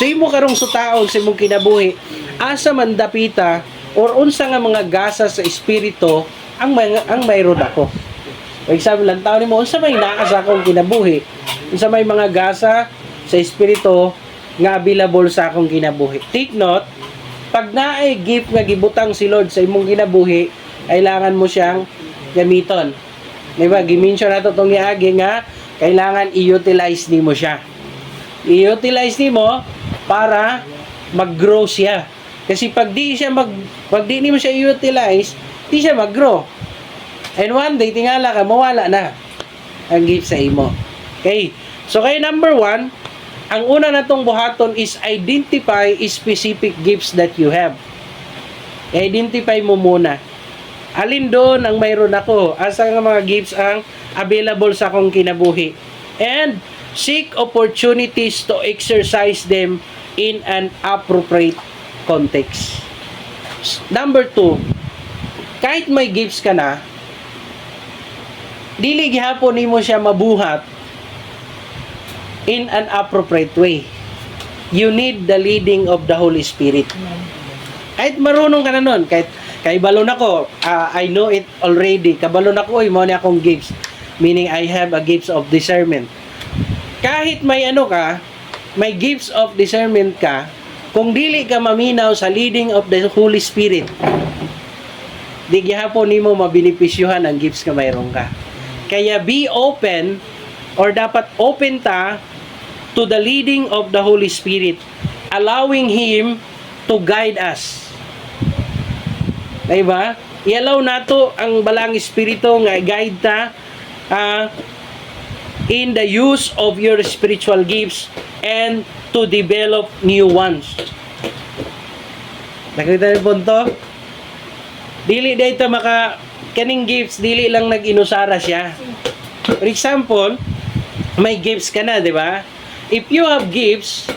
So imo karong sutaon sa imong kinabuhi asa man dapita or unsa nga mga gasa sa espiritu ang mga, ang mayroon ako. For example, lang tao nimo unsa may naa sa akong kinabuhi? Unsa may mga gasa sa espiritu nga available sa akong kinabuhi. Take note, pag naay gift nga gibutang si Lord sa imong kinabuhi, kailangan mo siyang gamiton. Di ba? Gimension nato tong niagi nga kailangan i-utilize nimo siya. I-utilize nimo para mag-grow siya. Kasi pag di siya mag pag di nimo siya i-utilize, di siya mag-grow. And one day tingala ka mawala na ang gift sa imo. Okay? So kay number one, ang una natong buhaton is identify specific gifts that you have. I-identify mo muna. Alin doon ang mayroon ako? Asa nga mga gifts ang available sa akong kinabuhi? And seek opportunities to exercise them in an appropriate context. Number two, kahit may gifts ka na, dili gihapon nimo siya mabuhat in an appropriate way. You need the leading of the Holy Spirit. Kahit marunong ka na nun, kahit kay balon ako, ah, I know it already. Kabalon ako, oy, mo ni akong gifts. Meaning, I have a gifts of discernment. Kahit may ano ka, may gifts of discernment ka, kung dili ka maminaw sa leading of the Holy Spirit, di gihapon nimo mabinipisyuhan ang gifts nga mayroon ka. Kaya be open or dapat open ta to the leading of the Holy Spirit, allowing Him to guide us. Diba? I-allow nato ang balang espiritu nga guide ta ah, in the use of your spiritual gifts and to develop new ones. Nakita niyo po to? Dili dito maka kaning gifts dili lang nag-inusara siya. For example, may gifts ka na, di ba? If you have gifts,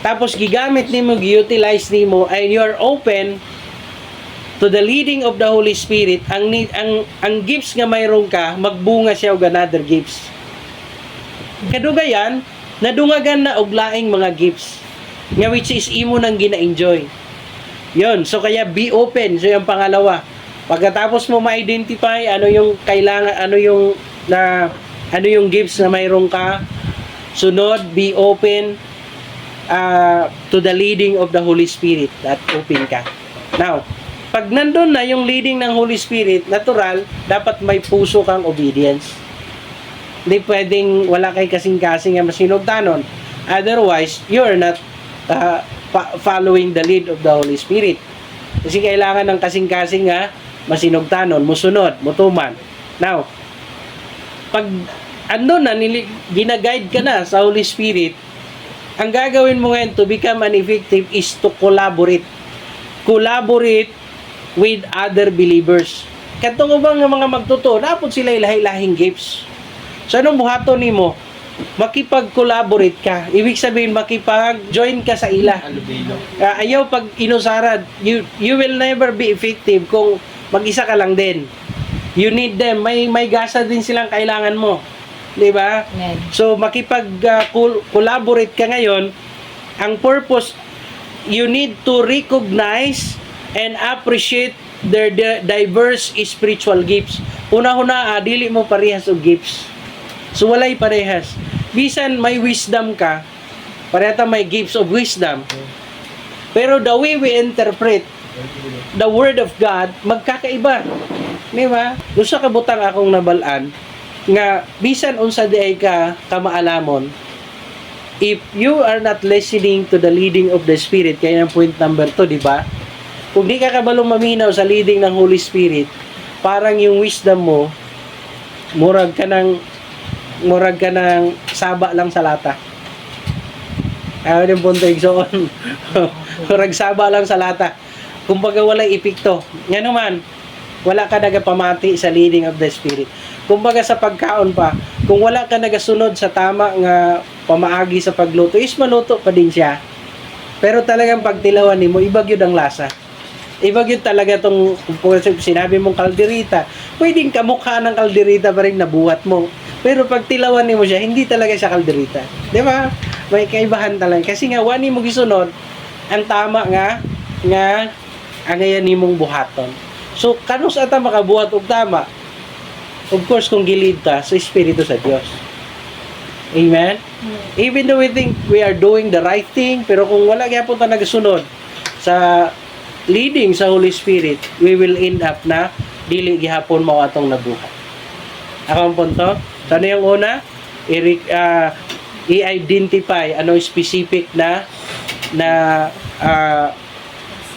tapos gigamit nimo, gi-utilize nimo, and you are open to the leading of the Holy Spirit, ang ang ang gifts nga mayroon ka, magbunga siya og another gifts. Kadugayan, nadungagan na og laing mga gifts nga which is imo nang gina-enjoy. Yon, so kaya be open, so yung pangalawa. Pagkatapos mo ma-identify ano yung kailangan, ano yung na ano yung gifts na mayroon ka, sunod, be open uh, to the leading of the Holy Spirit. That open ka. Now, pag nandun na yung leading ng Holy Spirit, natural, dapat may puso kang obedience. Hindi pwedeng wala kay kasing-kasing nga masinugtanon. Otherwise, you're not uh, following the lead of the Holy Spirit. Kasi kailangan ng kasing-kasing nga masinugtanon, musunod, mutuman. Now, pag ano na, nili, ginaguide ka na sa Holy Spirit, ang gagawin mo ngayon to become an effective is to collaborate. Collaborate with other believers. Katong ubang nga mga magtuto, napod sila ilahi-lahing gifts. So anong buhaton nimo? Makipag-collaborate ka. Ibig sabihin makipag-join ka sa ila. Ah, ayaw pag inusarad, you you will never be effective kung mag-isa ka lang din. You need them. May may gasa din silang kailangan mo. 'Di ba? So makipag-collaborate ka ngayon, ang purpose you need to recognize and appreciate their di- diverse spiritual gifts. Una-una, ah, dili mo parehas og gifts. So walay parehas. Bisan may wisdom ka, parehata may gifts of wisdom. Pero the way we interpret the word of God, magkakaiba. Di ba? Gusto ka butang akong nabalaan nga bisan unsa di ay ka kamaalamon if you are not listening to the leading of the Spirit, kaya ang point number 2, di ba? Kung di ka kabalong maminaw sa leading ng Holy Spirit, parang yung wisdom mo, murag ka ng murag ka ng saba lang sa lata. Ayaw yung punto igsoon. murag saba lang sa lata. Kumbaga walay epekto. Nga naman, wala ka nagapamati sa leading of the Spirit. Kumbaga sa pagkaon pa, kung wala ka nagasunod sa tama nga pamaagi sa pagluto, is maluto pa din siya. Pero talagang pagtilawan nimo, iba gyud ang lasa. Iba gyud talaga tong kung sinabi mong kalderita, pwedeng kamukha ng kalderita pa rin nabuhat mo. Pero pag tilawan nimo siya, hindi talaga siya kalderita. Di ba? may kaibahan talaga. Kasi nga, wani mo gisunod, ang tama nga, nga, ang ngayon nimong buhaton. So, kanus ata makabuhat og tama? Of course, kung gilid ta sa Espiritu sa Diyos. Amen? Even though we think we are doing the right thing, pero kung wala gyapon ta nagasunod sa leading sa Holy Spirit, we will end up na dili gihapon mao atong nabuhat. Ako ang punto. So, ano yung una? I- ah, i-identify ano specific na na ah,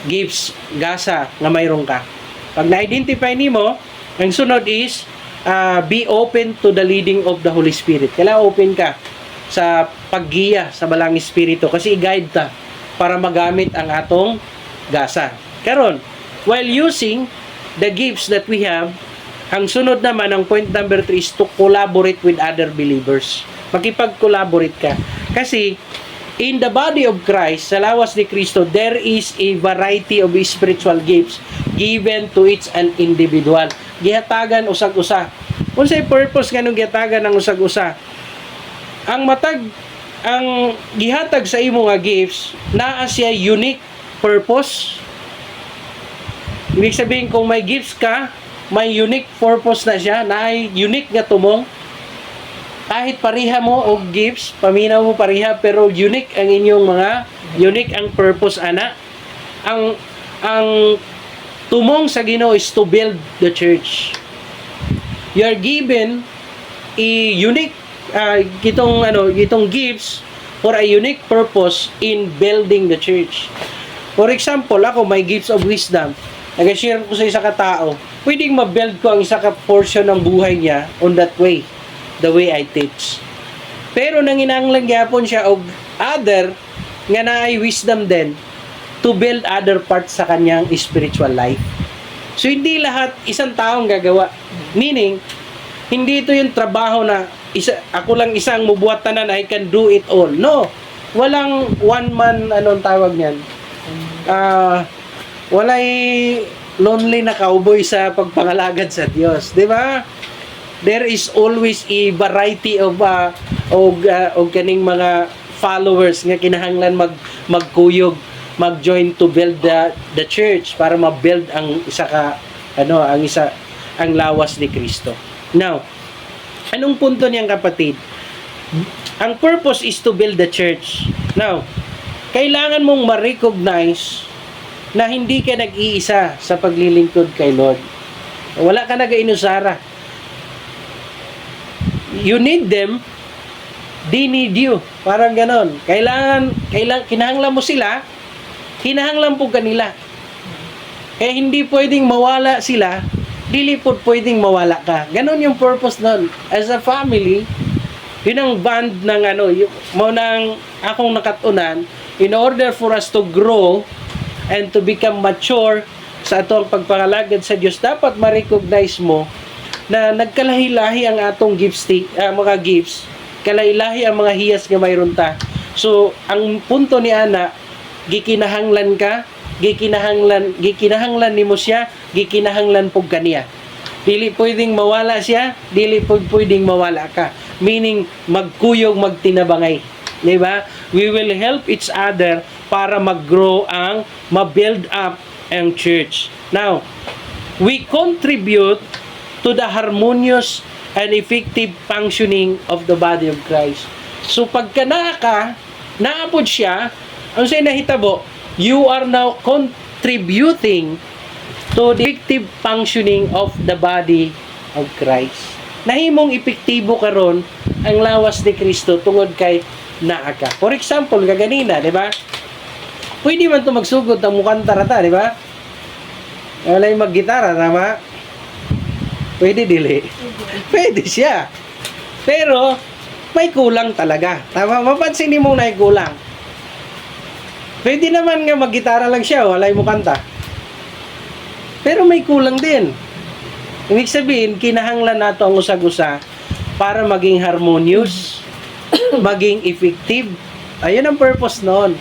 gifts gasa nga mayroon ka. Pag na-identify nimo, ang sunod is ah, be open to the leading of the Holy Spirit. Kailangan open ka sa paggiya sa balang espiritu kasi i-guide ta para magamit ang atong gasa. Karon, while using the gifts that we have, ang sunod naman, ang point number 3 is to collaborate with other believers. Makipag-collaborate ka. Kasi, in the body of Christ, sa lawas ni Kristo, there is a variety of spiritual gifts given to each an individual. Gihatagan usag-usa. Kung sa purpose nga nung gihatagan ng usag-usa, ang matag ang gihatag sa imo nga gifts naa siya unique purpose? Ibig sabihin kung may gifts ka may unique purpose na siya na ay unique nga tumong kahit pareha mo og gifts paminaw mo pareha pero unique ang inyong mga unique ang purpose ana. Ang ang tumong sa Ginoo is to build the church. You are given a unique uh, itong ano itong gifts for a unique purpose in building the church. For example, ako may gifts of wisdom. Nag-share ko sa isa ka tao. Pwedeng ma-build ko ang isa ka portion ng buhay niya on that way. The way I teach. Pero nanginanglang gyapon siya og other nga naay wisdom din to build other parts sa kanyang spiritual life. So hindi lahat isang taong gagawa. Meaning, hindi ito yung trabaho na isa, ako lang isang mubuhat tanan, I can do it all. No. Walang one man, anong tawag niyan? Ah, walay lonely na cowboy sa pagpangalagad sa Diyos. Di ba? There is always a variety of uh, og, uh, og kaning mga followers nga kinahanglan mag magkuyog mag-join to build the the church para ma-build ang isa ka ano ang isa ang lawas ni Kristo. Now, anong punto niyang kapatid? Ang purpose is to build the church. Now, kailangan mong ma-recognize na hindi ka nag-iisa sa paglilingkod kay Lord. Wala ka nag-inusara. You need them, they need you. Parang ganon. Kailangan, kailang, kinahanglan mo sila, kinahanglan po kanila. Eh hindi pwedeng mawala sila, dili po pwedeng mawala ka. Ganon yung purpose nun. As a family, yun ang band ng ano, yung, mo nang akong nakatunan, in order for us to grow and to become mature sa atong pagpangalagad sa Diyos, dapat ma-recognize mo na nagkalahi-lahi ang atong gifts, ah, mga gifts, kalahi-lahi ang mga hiyas nga mayroon ta. So, ang punto ni Ana, gikinahanglan ka, gikinahanglan, gikinahanglan nimo siya, gikinahanglan pug kaniya. Dili pwedeng mawala siya, dili pwedeng mawala ka. Meaning, magkuyog, magtinabangay. Di ba? We will help each other para mag-grow ang, ma-build up ang church. Now, we contribute to the harmonious and effective functioning of the body of Christ. So, pagka naa ka, naapod siya, ang sa'yo nahitabo, you are now contributing to the effective functioning of the body of Christ. Nahimong epektibo karon ang lawas ni Kristo tungod kay naa ka. For example, kaganina, di ba? Pwede man to magsugod ng mukhang tarata, di ba? Wala yung maggitara, tama? Pwede dili. Pwede siya. Pero, may kulang talaga. Tama? Mapansin mo na kulang. Pwede naman nga maggitara lang siya, wala yung kanta. Pero may kulang din. Ibig sabihin, kinahanglan nato ang usag-usa para maging harmonious, maging effective. Ayun ang purpose noon.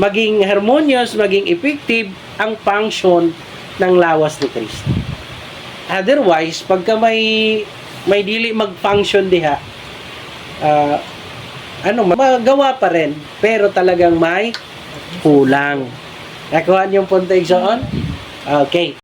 Maging harmonious, maging effective ang function ng lawas ni Kristo. Otherwise, pagka may may dili mag-function diha, ah, ano, magawa pa rin, pero talagang may kulang. Nakuha niyo yung punto, Igsoon? Okay.